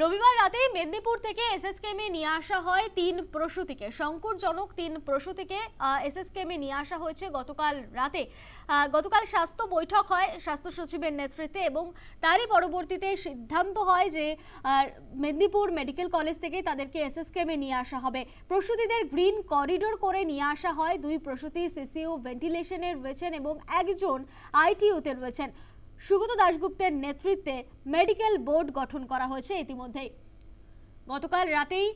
রবিবার রাতেই মেদিনীপুর থেকে এসএসকেমে নিয়ে আসা হয় তিন প্রসূতিকে। সংকটজনক তিন প্রসূতিকে এসএসকেমে নিয়ে আসা হয়েছে গতকাল রাতে। গতকাল স্বাস্থ্য বৈঠক হয় স্বাস্থ্য সচিবের নেতৃত্বে এবং তারই পরবর্তীতে সিদ্ধান্ত হয় যে মেদিনীপুর মেডিকেল কলেজ থেকে তাদেরকে এসএসকেমে নিয়ে আসা হবে। প্রসূতিদের গ্রিন করিডোর করে নিয়ে আসা হয়। দুই প্রসূতি সিসিইউ ভেন্টিলেশনে রয়েছেন এবং একজন আইটিইউতে রয়েছেন। সুগত দাশগুপ্তের নেতৃত্বে মেডিকেল বোর্ড গঠন করা হয়েছে ইতিমধ্যেই। গতকাল রাতেই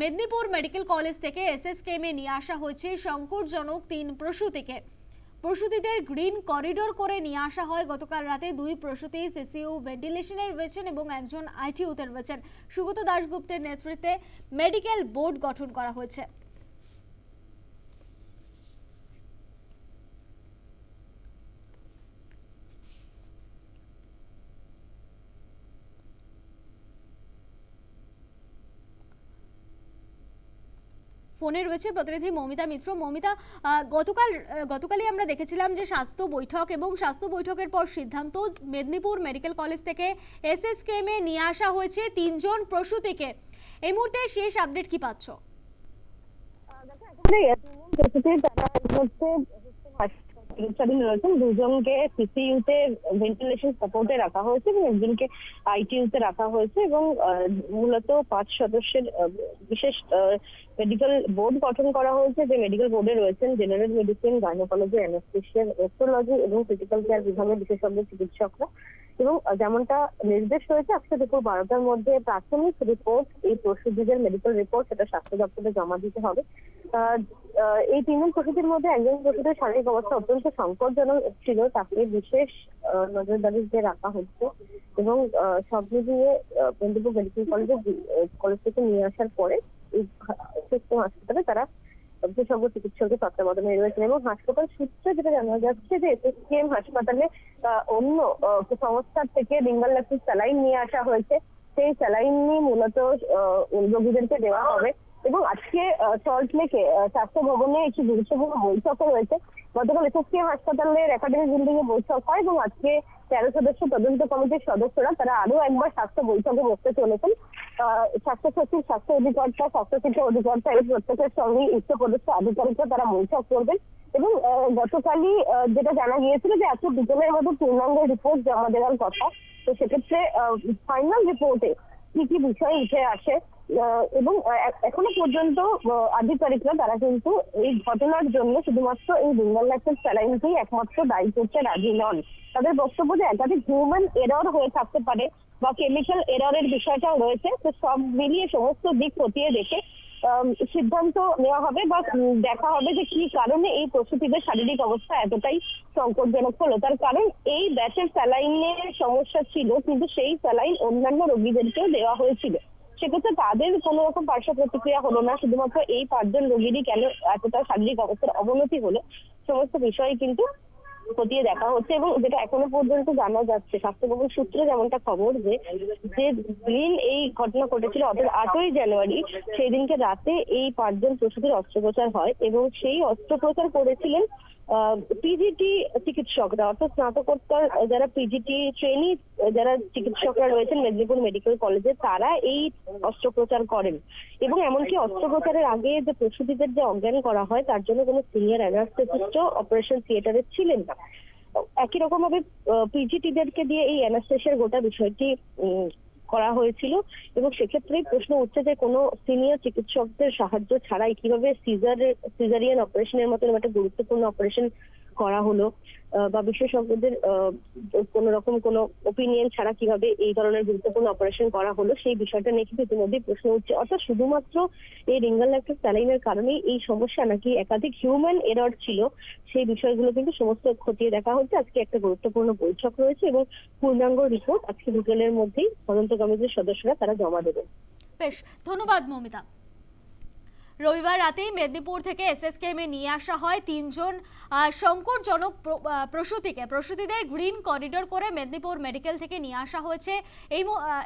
মেদিনীপুর মেডিকেল কলেজ থেকে এসএসকেমে নিয়ে আসা হয়েছে সংকটজনক তিন প্রসূতিকে। প্রসূতিদের গ্রিন করিডোর করে নিয়ে আসা হয় গতকাল রাতে। দুই প্রসূতি সিসিউ ভেন্টিলেশনে রয়েছেন এবং একজন আইটিইউতে রয়েছেন। সুগত দাশগুপ্তের নেতৃত্বে মেডিকেল বোর্ড গঠন করা হয়েছে। ফোনে রয়েছে প্রতিনিধি মমিতা মিত্র। মৌমিতা গতকাল গতকালই আমরা দেখেছিলাম যে স্বাস্থ্য বৈঠক এবং স্বাস্থ্য বৈঠকের পর সিদ্ধান্ত মেদিনীপুর মেডিকেল কলেজ থেকে এসএসকেএমে নিয়ে আসা হয়েছে তিনজন প্রসূতিকে। এই মুহূর্তে শেষ আপডেট কি পাচ্ছ এখানে প্রসূতির তারা হচ্ছে চিকিৎসাধীন রয়েছেন দুজনকে সিসিইউতে ভেন্টিলেশন সাপোর্টে রাখা হয়েছে এবং একজনকে আইটিইউতে রাখা হয়েছে এবং মূলত পাঁচ সদস্যের বিশেষ মেডিকেল বোর্ড গঠন করা হয়েছে যে মেডিকেল বোর্ডে রয়েছেন জেনারেল মেডিসিন গাইনোকোলজি অ্যানাস্থেশিয়া রেস্টোলজি এবং ক্রিটিক্যাল কেয়ার বিভাগের বিশেষজ্ঞ চিকিৎসকরা এবং যেমনটা নির্দেশ রয়েছে আজকে দুপুর বারোটার মধ্যে প্রাথমিক রিপোর্ট এই প্রসূতিদের মেডিকেল রিপোর্ট সেটা স্বাস্থ্য দপ্তরে জমা দিতে হবে। এই তিনজন প্রসূতির মধ্যে একজন প্রসূতির শারীরিক অবস্থা অত্যন্ত সংকটজনক ছিল, তাকে বিশেষ নজরদারিতে রাখা হচ্ছে এবং সব মিলিয়ে মেদিনীপুর মেডিকেল কলেজে কলেজ থেকে নিয়ে আসার পরে এই হাসপাতালে তারা বিশেষজ্ঞ চিকিৎসকের তত্ত্বাবধানে রয়েছেন এবং হাসপাতাল সূত্রে যেটা জানা যাচ্ছে যে এসএসকেএম হাসপাতালে অন্য সংস্থার থেকে রিঙ্গাল ল্যাকটিক স্যালাইন নিয়ে আসা হয়েছে। সেই স্যালাইন নিয়ে মূলত রোগীদেরকে দেওয়া হবে। এবং আজকে সল্ট লেকে স্বাস্থ্য ভবনে একটি গুরুত্বপূর্ণ বৈঠকও রয়েছে গতকাল এসএসকেএম হাসপাতালের একাডেমিক বিল্ডিং এ বৈঠক হয় এবং আজকে তেরো সদস্য তদন্ত কমিটির সদস্যরা তারা আরও একবার স্বাস্থ্য বৈঠকে বসতে চলেছেন। স্বাস্থ্য সচিব, স্বাস্থ্য অধিকর্তা, স্বাস্থ্য শিক্ষা অধিকর্তা এই প্রত্যেকের সঙ্গে উচ্চপদস্থ আধিকারিকরা তারা বৈঠক করবেন এবং গতকালই যেটা জানা গিয়েছিল যে আজকে বিকেলের মধ্যে পূর্ণাঙ্গ রিপোর্ট জমা দেওয়ার কথা। তো সেক্ষেত্রে ফাইনাল রিপোর্টে কি বিষয় উঠে আসে এবং এখনও পর্যন্ত আধিকারিকরা তারা কিন্তু এই ঘটনার জন্য শুধুমাত্র এই বেঙ্গল ল্যাকটেড স্যালাইনকেই একমাত্র দায়ী করতে রাজি নন। তাদের বক্তব্য যে একাধিক হিউম্যান এরর হয়ে থাকতে পারে বা কেমিক্যাল এররের বিষয়টাও রয়েছে, তো সব মিলিয়ে সমস্ত দিক খতিয়ে দেখে সিদ্ধান্ত নেওয়া হবে বা দেখা হবে যে কি কারণে এই প্রসূতিদের শারীরিক অবস্থা এতটাই সংকটজনক হলো। তার কারণ এই ব্যাচের স্যালাইনের সমস্যা ছিল, কিন্তু সেই স্যালাইন অন্যান্য রোগীদেরকেও দেওয়া হয়েছিল। সেক্ষেত্রে তাদের কোনো রকম পার্শ্ব প্রতিক্রিয়া হলো না, শুধুমাত্র এই পাঁচজন রোগীরই কেন এতটা শারীরিক অবস্থার অবনতি হলো, সমস্ত বিষয়ে কিন্তু খতিয়ে দেখা হচ্ছে এবং যেটা এখনও পর্যন্ত জানা যাচ্ছে স্বাস্থ্য ভবন সূত্রে যেমনটা খবর যে যে দিন এই ঘটনা ঘটেছিল, অর্থাৎ আটই জানুয়ারি সেই দিনকে রাতে এই পাঁচজন প্রসূতির অস্ত্রোপচার হয় এবং সেই অস্ত্রোপচার করেছিলেন পিজিটি চিকিৎসকরা, অর্থাৎ স্নাতকোত্তর যারা পিজিটি ট্রেনি যারা চিকিৎসকরা রয়েছেন মেদিনীপুর মেডিকেল কলেজে তারা এই অস্ত্রোপচার করেন। এবং এমনকি অস্ত্রোপচারের আগে যে প্রসূতিদের যে অজ্ঞান করা হয়, তার জন্য কোনো সিনিয়র অ্যানাস্থেসিস্টও অপারেশন থিয়েটারে ছিলেন না। একই রকম ভাবে পিজিটিদেরকে দিয়ে এই অ্যানাস্থেসিয়ার গোটা বিষয়টি করা হয়েছিল এবং সেক্ষেত্রে প্রশ্ন উঠছে যে কোনো সিনিয়র চিকিৎসকদের সাহায্য ছাড়াই কীভাবে সিজার সিজারিয়ান অপারেশনের মতন একটা গুরুত্বপূর্ণ অপারেশন করা হলো বা বিশেষজ্ঞদের কোন রকম কোনো ওপিনিয়ন ছাড়া কীভাবে এই ধরনের গুরুত্বপূর্ণ অপারেশন করা হলো, সেই বিষয়টা নিয়ে কিন্তু ইতিমধ্যেই প্রশ্ন উঠছে। অর্থাৎ শুধুমাত্র এই রিঙ্গাল ল্যাকটিক স্যালাইনের কারণেই এই সমস্যা নাকি একাধিক হিউম্যান এরর ছিল, সেই বিষয়গুলো কিন্তু সমস্ত খতিয়ে দেখা হচ্ছে। আজকে একটা গুরুত্বপূর্ণ বৈঠক রয়েছে এবং পূর্ণাঙ্গ রিপোর্ট আজকে বিকেলের মধ্যেই তদন্ত কমিটির সদস্যরা তারা জমা দেবেন। বেশ, ধন্যবাদ মৌমিতা। রবিবার রাতেই মেদিনীপুর থেকে এসএসকেএমে নিয়ে আসা হয়। তিনজন সংকটজনক প্রসূতিকে, প্রসূতিদের গ্রিন করিডোর করে মেদিনীপুর মেডিকেল থেকে নিয়ে আসা হয়েছে। এই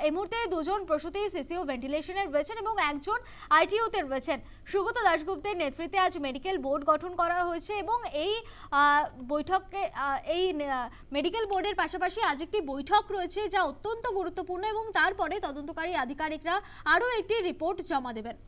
এই মুহূর্তে দুজন প্রসূতি সিসিও ভেন্টিলেশনে রয়েছেন এবং একজন আইটিইউতে রয়েছেন। সুব্রত দাশগুপ্তের নেতৃত্বে আজ মেডিকেল বোর্ড গঠন করা হয়েছে এবং এই বৈঠকে এই মেডিকেল বোর্ডের পাশাপাশি আজ একটি বৈঠক রয়েছে যা অত্যন্ত গুরুত্বপূর্ণ এবং তারপরে তদন্তকারী আধিকারিকরা আরও একটি রিপোর্ট জমা দেবেন।